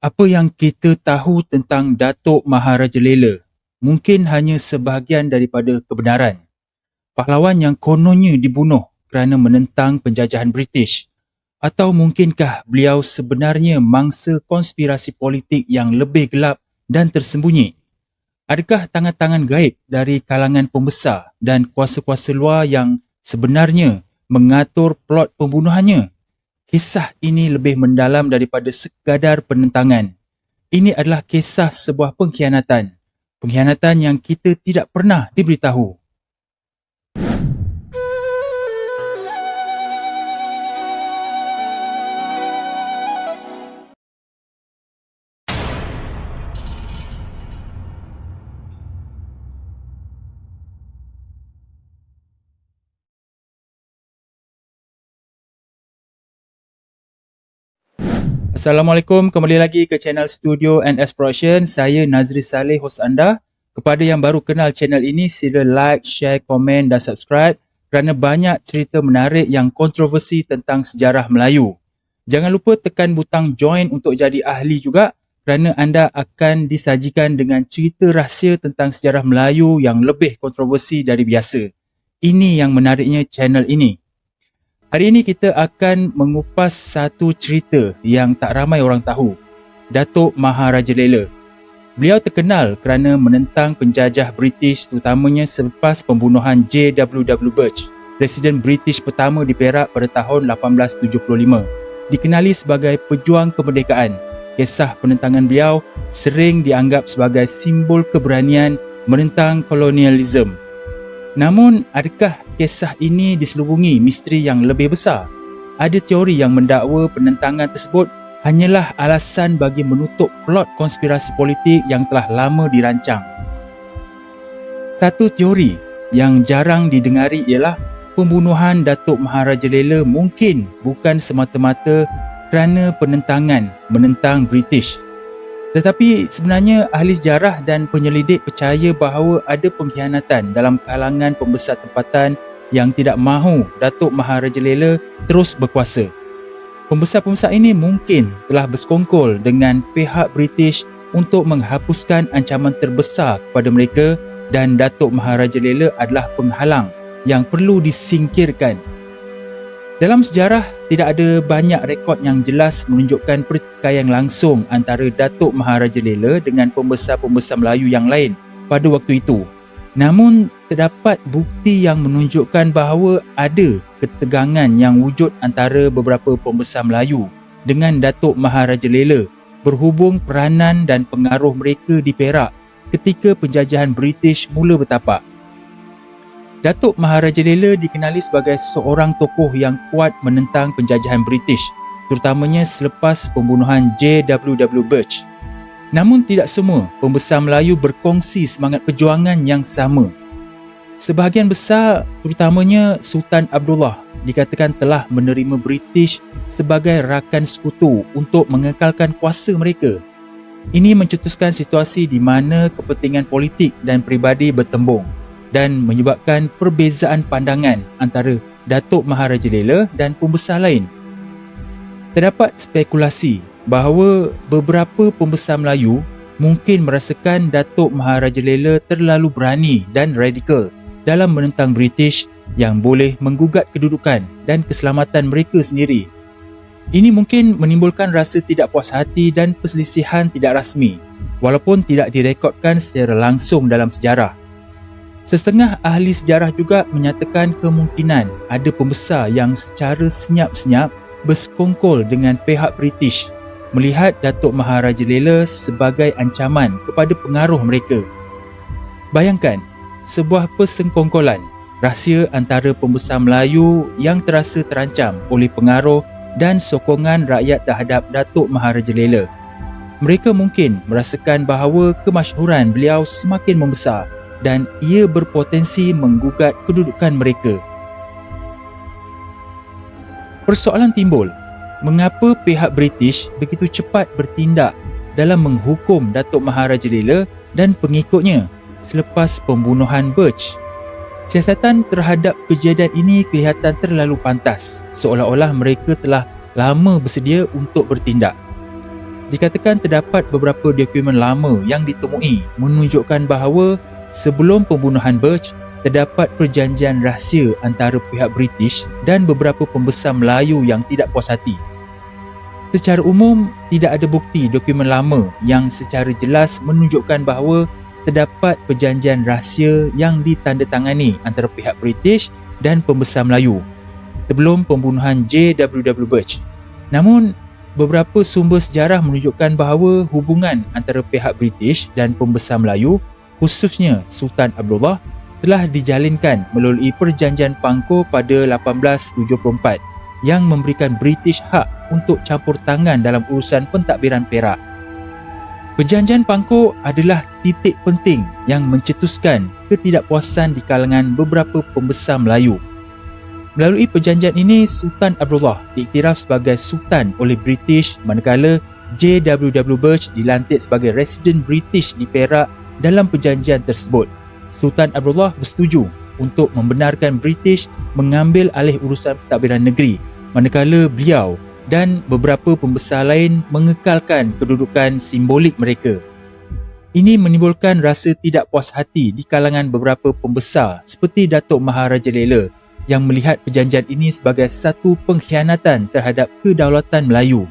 Apa yang kita tahu tentang Datuk Maharaja Lela mungkin hanya sebahagian daripada kebenaran. Pahlawan yang kononnya dibunuh kerana menentang penjajahan British atau mungkinkah beliau sebenarnya mangsa konspirasi politik yang lebih gelap dan tersembunyi? Adakah tangan-tangan gaib dari kalangan pembesar dan kuasa-kuasa luar yang sebenarnya mengatur plot pembunuhannya? Kisah ini lebih mendalam daripada sekadar penentangan. Ini adalah kisah sebuah pengkhianatan. Pengkhianatan yang kita tidak pernah diberitahu. Assalamualaikum, kembali lagi ke channel Studio and Exploration. Saya Nazri Saleh, host anda. Kepada yang baru kenal channel ini, sila like, share, komen dan subscribe kerana banyak cerita menarik yang kontroversi tentang sejarah Melayu. Jangan lupa tekan butang join untuk jadi ahli juga kerana anda akan disajikan dengan cerita rahsia tentang sejarah Melayu yang lebih kontroversi dari biasa. Ini yang menariknya channel ini. Hari ini kita akan mengupas satu cerita yang tak ramai orang tahu. Datuk Maharaja Lela. Beliau terkenal kerana menentang penjajah British terutamanya selepas pembunuhan J.W.W. Birch, Presiden British pertama di Perak pada tahun 1875. Dikenali sebagai pejuang kemerdekaan, kisah penentangan beliau sering dianggap sebagai simbol keberanian menentang kolonialisme. Namun, adakah kisah ini diselubungi misteri yang lebih besar? Ada teori yang mendakwa penentangan tersebut hanyalah alasan bagi menutup plot konspirasi politik yang telah lama dirancang. Satu teori yang jarang didengari ialah pembunuhan Datuk Maharaja Lela mungkin bukan semata-mata kerana penentangan menentang British tetapi sebenarnya ahli sejarah dan penyelidik percaya bahawa ada pengkhianatan dalam kalangan pembesar tempatan yang tidak mahu Datuk Maharaja Lela terus berkuasa. Pembesar-pembesar ini mungkin telah bersekongkol dengan pihak British untuk menghapuskan ancaman terbesar kepada mereka dan Datuk Maharaja Lela adalah penghalang yang perlu disingkirkan dalam sejarah, tidak ada banyak rekod yang jelas menunjukkan pertikaian langsung antara Datuk Maharaja Lela dengan pembesar-pembesar Melayu yang lain pada waktu itu. Namun, terdapat bukti yang menunjukkan bahawa ada ketegangan yang wujud antara beberapa pembesar Melayu dengan Datuk Maharaja Lela berhubung peranan dan pengaruh mereka di Perak ketika penjajahan British mula bertapak. Datuk Maharaja Lela dikenali sebagai seorang tokoh yang kuat menentang penjajahan British, terutamanya selepas pembunuhan J.W.W. Birch. Namun tidak semua pembesar Melayu berkongsi semangat perjuangan yang sama. Sebahagian besar, terutamanya Sultan Abdullah, dikatakan telah menerima British sebagai rakan sekutu untuk mengekalkan kuasa mereka. Ini mencetuskan situasi di mana kepentingan politik dan peribadi bertembung dan menyebabkan perbezaan pandangan antara Datuk Maharaja Lela dan pembesar lain. Terdapat spekulasi bahawa beberapa pembesar Melayu mungkin merasakan Datuk Maharaja Lela terlalu berani dan radikal dalam menentang British yang boleh menggugat kedudukan dan keselamatan mereka sendiri. Ini mungkin menimbulkan rasa tidak puas hati dan perselisihan tidak rasmi walaupun tidak direkodkan secara langsung dalam sejarah. Setengah ahli sejarah juga menyatakan kemungkinan ada pembesar yang secara senyap-senyap bersekongkol dengan pihak British melihat Datuk Maharaja Lela sebagai ancaman kepada pengaruh mereka. Bayangkan, sebuah persengkongkolan rahsia antara pembesar Melayu yang terasa terancam oleh pengaruh dan sokongan rakyat terhadap Datuk Maharaja Lela. Mereka mungkin merasakan bahawa kemasyhuran beliau semakin membesar dan ia berpotensi menggugat kedudukan mereka. Persoalan timbul, mengapa pihak British begitu cepat bertindak dalam menghukum Datuk Maharaja Lela dan pengikutnya selepas pembunuhan Birch? Siasatan terhadap kejadian ini kelihatan terlalu pantas seolah-olah mereka telah lama bersedia untuk bertindak. dikatakan terdapat beberapa dokumen lama yang ditemui menunjukkan bahawa sebelum pembunuhan Birch, terdapat perjanjian rahsia antara pihak British dan beberapa pembesar Melayu yang tidak puas hati. Secara umum, tidak ada bukti dokumen lama yang secara jelas menunjukkan bahawa terdapat perjanjian rahsia yang ditandatangani antara pihak British dan pembesar Melayu sebelum pembunuhan J.W.W. Birch. Namun, beberapa sumber sejarah menunjukkan bahawa hubungan antara pihak British dan pembesar Melayu, khususnya Sultan Abdullah, telah dijalinkan melalui perjanjian Pangko pada 1874 yang memberikan British hak untuk campur tangan dalam urusan pentadbiran Perak. Perjanjian Pangko adalah titik penting yang mencetuskan ketidakpuasan di kalangan beberapa pembesar Melayu Melalui perjanjian ini, Sultan Abdullah diiktiraf sebagai Sultan oleh British manakala J.W.W. Birch dilantik sebagai Resident British di Perak dalam perjanjian tersebut. Sultan Abdullah bersetuju untuk membenarkan British mengambil alih urusan pentadbiran negeri manakala beliau dan beberapa pembesar lain mengekalkan kedudukan simbolik mereka. Ini menimbulkan rasa tidak puas hati di kalangan beberapa pembesar seperti Datuk Maharaja Lela yang melihat perjanjian ini sebagai satu pengkhianatan terhadap kedaulatan Melayu.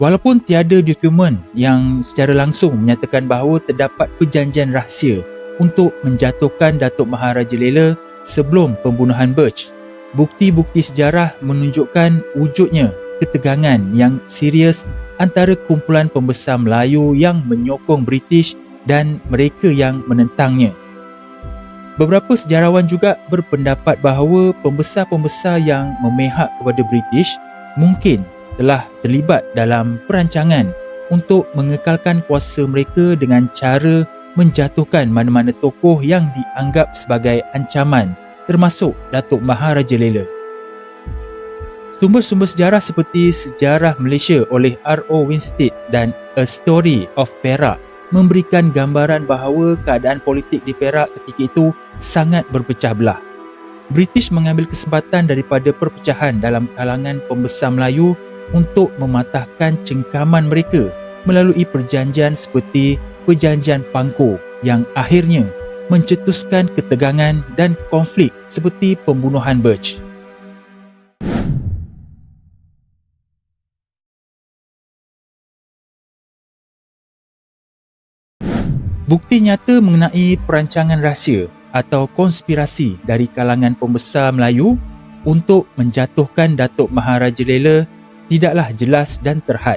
Walaupun tiada dokumen yang secara langsung menyatakan bahawa terdapat perjanjian rahsia untuk menjatuhkan Datuk Maharaja Lela sebelum pembunuhan Birch, bukti-bukti sejarah menunjukkan wujudnya ketegangan yang serius antara kumpulan pembesar Melayu yang menyokong British dan mereka yang menentangnya. Beberapa sejarawan juga berpendapat bahawa pembesar-pembesar yang memihak kepada British mungkin telah terlibat dalam perancangan untuk mengekalkan kuasa mereka dengan cara menjatuhkan mana-mana tokoh yang dianggap sebagai ancaman termasuk Datuk Maharaja Lela. Sumber-sumber sejarah seperti Sejarah Malaysia oleh R.O. Winstead dan A Story of Perak memberikan gambaran bahawa keadaan politik di Perak ketika itu sangat berpecah belah. British mengambil kesempatan daripada perpecahan dalam kalangan pembesar Melayu untuk mematahkan cengkaman mereka melalui perjanjian seperti Perjanjian Pangko yang akhirnya mencetuskan ketegangan dan konflik seperti pembunuhan Birch. Bukti nyata mengenai perancangan rahsia atau konspirasi dari kalangan pembesar Melayu untuk menjatuhkan Datuk Maharaja Lela tidaklah jelas dan terhad.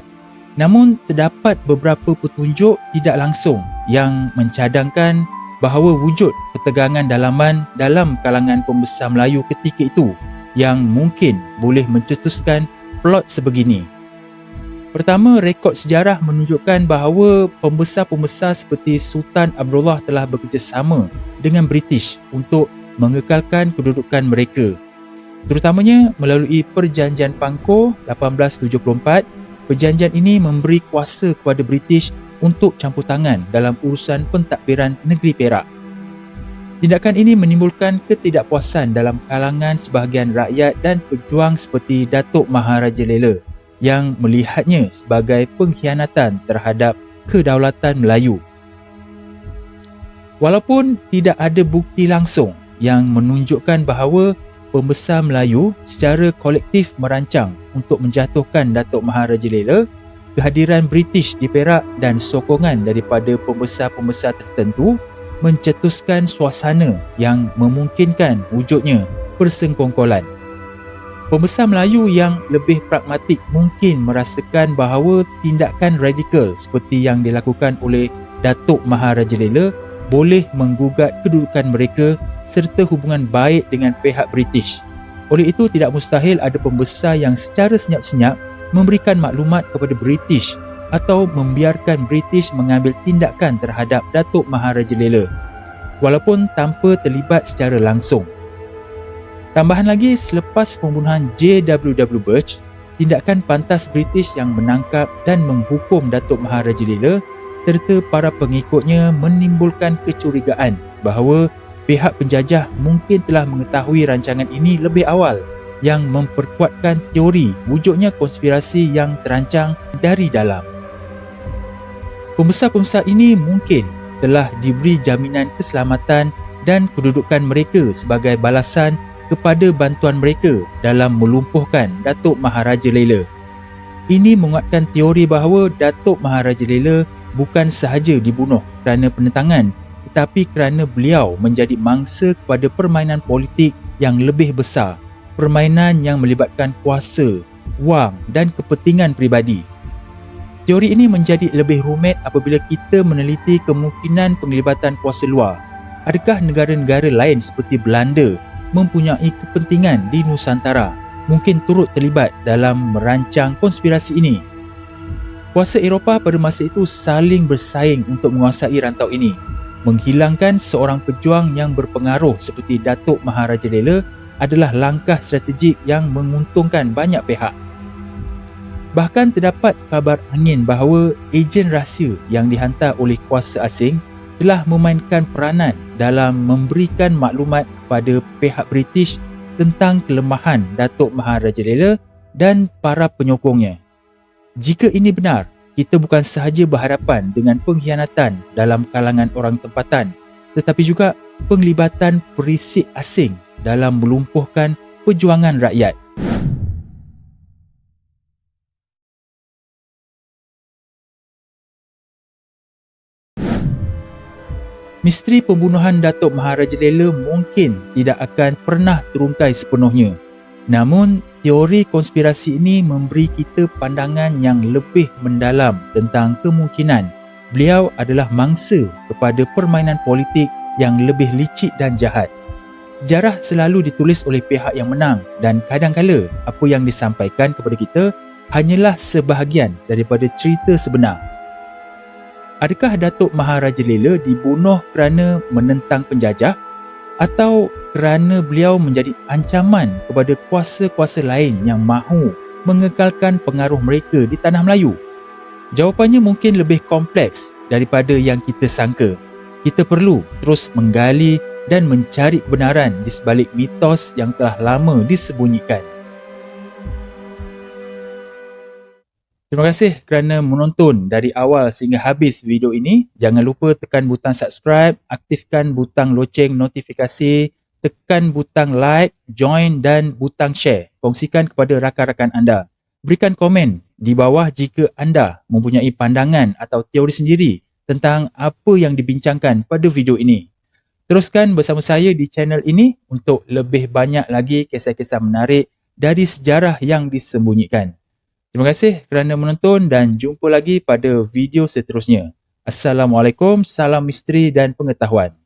Namun terdapat beberapa petunjuk tidak langsung yang mencadangkan bahawa wujud ketegangan dalaman dalam kalangan pembesar Melayu ketika itu yang mungkin boleh mencetuskan plot sebegini. Pertama, rekod sejarah menunjukkan bahawa pembesar-pembesar seperti Sultan Abdullah telah bekerjasama dengan British untuk mengekalkan kedudukan mereka. Terutamanya melalui Perjanjian Pangko 1874, perjanjian ini memberi kuasa kepada British untuk campur tangan dalam urusan pentadbiran negeri Perak. Tindakan ini menimbulkan ketidakpuasan dalam kalangan sebahagian rakyat dan pejuang seperti Datuk Maharaja Lela yang melihatnya sebagai pengkhianatan terhadap kedaulatan Melayu. Walaupun tidak ada bukti langsung yang menunjukkan bahawa pembesar Melayu secara kolektif merancang untuk menjatuhkan Datuk Maharaja Lela, kehadiran British di Perak dan sokongan daripada pembesar-pembesar tertentu mencetuskan suasana yang memungkinkan wujudnya persengkongkolan. Pembesar Melayu yang lebih pragmatik mungkin merasakan bahawa tindakan radikal seperti yang dilakukan oleh Datuk Maharaja Lela boleh menggugat kedudukan mereka serta hubungan baik dengan pihak British. Oleh itu tidak mustahil ada pembesar yang secara senyap-senyap memberikan maklumat kepada British atau membiarkan British mengambil tindakan terhadap Datuk Maharaja Lela walaupun tanpa terlibat secara langsung. Tambahan lagi, selepas pembunuhan J.W.W. Birch, tindakan pantas British yang menangkap dan menghukum Datuk Maharaja Lila serta para pengikutnya menimbulkan kecurigaan bahawa pihak penjajah mungkin telah mengetahui rancangan ini lebih awal yang memperkuatkan teori wujudnya konspirasi yang terancang dari dalam. Pembesar-pembesar ini mungkin telah diberi jaminan keselamatan dan kedudukan mereka sebagai balasan kepada bantuan mereka dalam melumpuhkan Datuk Maharaja Lela. Ini menguatkan teori bahawa Datuk Maharaja Lela bukan sahaja dibunuh kerana penentangan tetapi kerana beliau menjadi mangsa kepada permainan politik yang lebih besar, permainan yang melibatkan kuasa, wang dan kepentingan peribadi. Teori ini menjadi lebih rumit apabila kita meneliti kemungkinan penglibatan kuasa luar. Adakah negara-negara lain seperti Belanda mempunyai kepentingan di Nusantara mungkin turut terlibat dalam merancang konspirasi ini? Kuasa Eropah pada masa itu saling bersaing untuk menguasai rantau ini. Menghilangkan seorang pejuang yang berpengaruh seperti Datuk Maharaja Lela adalah langkah strategik yang menguntungkan banyak pihak. Bahkan terdapat kabar angin bahawa ejen rahsia yang dihantar oleh kuasa asing telah memainkan peranan dalam memberikan maklumat kepada pihak British tentang kelemahan Datuk Maharaja Lela dan para penyokongnya. Jika ini benar, kita bukan sahaja berhadapan dengan pengkhianatan dalam kalangan orang tempatan, tetapi juga penglibatan perisik asing dalam melumpuhkan perjuangan rakyat. Misteri pembunuhan Datuk Maharaja Lela mungkin tidak akan pernah terungkai sepenuhnya. Namun, teori konspirasi ini memberi kita pandangan yang lebih mendalam tentang kemungkinan beliau adalah mangsa kepada permainan politik yang lebih licik dan jahat. Sejarah selalu ditulis oleh pihak yang menang dan kadang-kala apa yang disampaikan kepada kita hanyalah sebahagian daripada cerita sebenar. Adakah Datuk Maharaja Lela dibunuh kerana menentang penjajah atau kerana beliau menjadi ancaman kepada kuasa-kuasa lain yang mahu mengekalkan pengaruh mereka di tanah Melayu? Jawapannya mungkin lebih kompleks daripada yang kita sangka. Kita perlu terus menggali dan mencari kebenaran di sebalik mitos yang telah lama disembunyikan. Terima kasih kerana menonton dari awal sehingga habis video ini. Jangan lupa tekan butang subscribe, aktifkan butang loceng notifikasi tekan butang like, join dan butang share. Kongsikan kepada rakan-rakan anda. Berikan komen di bawah jika anda mempunyai pandangan atau teori sendiri tentang apa yang dibincangkan pada video ini. Teruskan bersama saya di channel ini untuk lebih banyak lagi kisah-kisah menarik dari sejarah yang disembunyikan. Terima kasih kerana menonton dan jumpa lagi pada video seterusnya. Assalamualaikum, salam misteri dan pengetahuan.